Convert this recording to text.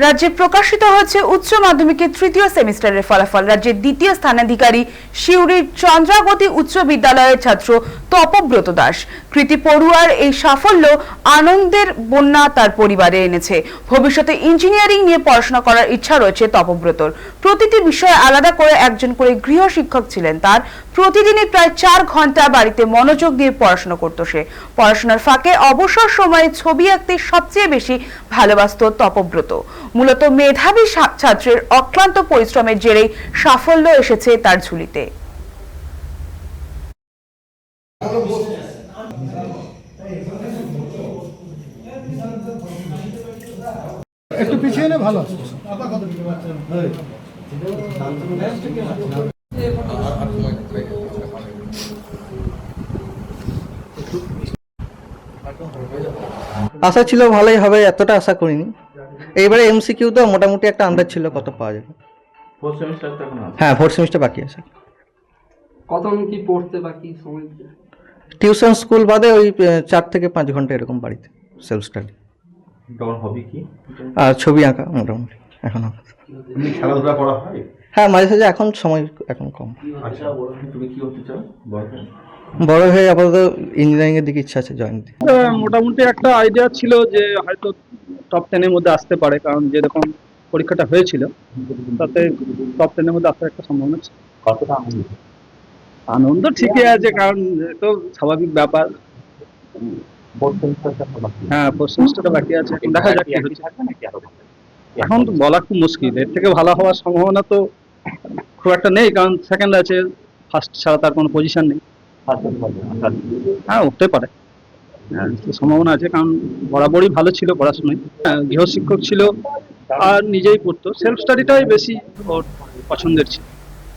রাজ্যে প্রকাশিত হচ্ছে উচ্চ মাধ্যমিকের তৃতীয় সেমিস্টারের ফলাফল। রাজ্যের দ্বিতীয় স্থানাধিকারী শিউরির চন্দ্রাবতী উচ্চ বিদ্যালয়ের ছাত্র তপব্রত দাস। কৃতি পড়ুয়ার এই সাফল্য আনন্দের বন্যা তার পরিবারে এনেছে। ভবিষ্যতে ইঞ্জিনিয়ারিং নিয়ে পড়াশোনা করার ইচ্ছা রয়েছে তপব্রতর। প্রতিটি বিষয়ে আলাদা করে একজন করে গৃহ শিক্ষক ছিলেন তার। প্রতিদিনই প্রায় চার ঘণ্টা বাড়িতে মনোযোগ দিয়ে পড়াশোনা করত সে। পড়াশোনার ফাঁকে অবসর সময়ে ছবি আঁকতে সবচেয়ে বেশি ভালোবাসত তপব্রত। মূলত মেধাবী ছাত্রের অক্লান্ত পরিশ্রমের জেরেই সাফল্য এসেছে তার ঝুলিতে। একটু পিছিয়ে এলে ভালো আশা ছিল ভালোই হবে এতটা আশা করিনি। এইবারে এমসিকিউ তো মোটামুটি একটা আন্দাজ ছিল কত পাওয়া যাবে? ফোর্থ সেমিস্টার তো এখন আছে। হ্যাঁ ফোর্থ সেমিস্টার বাকি আছে। কতক্ষণ কি পড়তে বাকি সময়? টিউশন স্কুল বাদে ওই চার থেকে পাঁচ ঘণ্টা এরকম বাড়িতে সেলফ স্টাডি তোমার হবি কি? আর ছবি আঁকা মোটামুটি এখন। খেলাধুলা করা হয়? হ্যাঁ মাঝে সাঝে এখন সময় এখন কম। আচ্ছা তুমি কি হতে চাও বড় হয়ে? বড় হয়ে আপাতত ইঞ্জিনিয়ারিং এর দিকে ইচ্ছা আছে জয়েন মোটামুটি একটা আইডিয়া ছিল যে হয়তো টপ টেনের মধ্যে আসতে পারে কারণ যেরকম পরীক্ষাটা হয়েছিল তাতে টপ টেনের মধ্যে আসার একটা সম্ভাবনা ছিল। কতটা আনন্দ? আনন্দ ঠিকই আছে কারণ তো স্বাভাবিক ব্যাপার। ফোর্থ হ্যাঁ সেমিস্টারটা বাকি আছে এখন দেখা যাক কি হচ্ছে। এখন তো বলা খুব মুশকিল এর থেকে ভালো হওয়ার সম্ভাবনা তো খুব একটা নেই কারণ সেকেন্ড আছে ফার্স্ট ছাড়া তার কোনো পজিশন নেই। করি। হ্যাঁ উঠতে পারে। হ্যাঁ, সম্ভাবনা আছে, কারণ বরাবরই ভালো ছিল পড়াশোনায়। গৃহশিক্ষক ছিল আর নিজেই পড়তো। সেলফ স্টাডিটাই বেশি ওর পছন্দের ছিল।